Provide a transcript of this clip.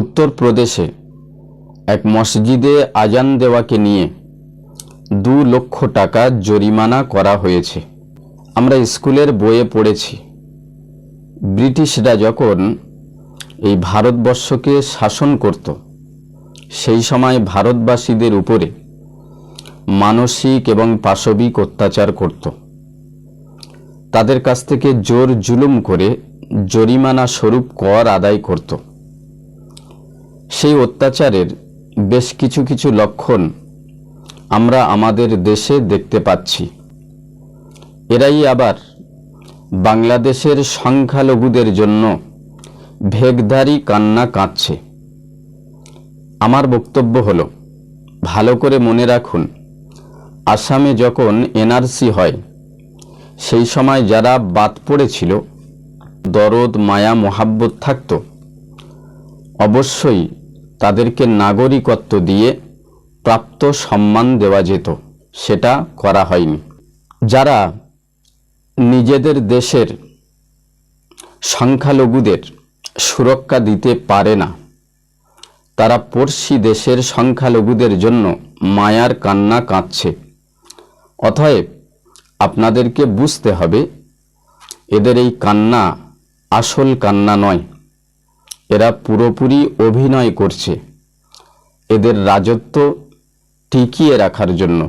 উত্তরপ্রদেশে এক মসজিদে আজান দেওয়াকে নিয়ে দু লক্ষ টাকা জরিমানা করা হয়েছে। আমরা স্কুলের বইয়ে পড়েছি, ব্রিটিশরা যখন এই ভারতবর্ষকে শাসন করত, সেই সময় ভারতবাসীদের উপরে মানসিক এবং পাশবিক অত্যাচার করত। তাদের কাছ থেকে জোর জুলুম করে জরিমানা স্বরূপ কর আদায় করত। সেই অত্যাচারের বেশ কিছু কিছু লক্ষণ আমরা আমাদের দেশে দেখতে পাচ্ছি। এরাই আবার বাংলাদেশের সংখ্যালঘুদের জন্য ভেগধারী কান্না কাঁদছে। আমার বক্তব্য হলো, ভালো করে মনে রাখুন, আসামে যখন এনআরসি হয়, সেই সময় যারা বাদ পড়েছিল, দরদ, মায়া, মোহাব্বত থাকত, অবশ্যই তাদেরকে নাগরিকত্ব দিয়ে প্রাপ্ত সম্মান দেওয়া যেত, সেটা করা হয়নি। যারা নিজেদের দেশের সংখ্যালঘুদের সুরক্ষা দিতে পারে না, তারা পড়শি দেশের সংখ্যালঘুদের জন্য মায়ার কান্না কাঁদছে। অতএব আপনাদেরকে বুঝতে হবে, এদের এই কান্না আসল কান্না নয়। এরা পুরোপুরি অভিনয় করছে। এদের রাজত্ব টিকিয়ে রাখার জন্য।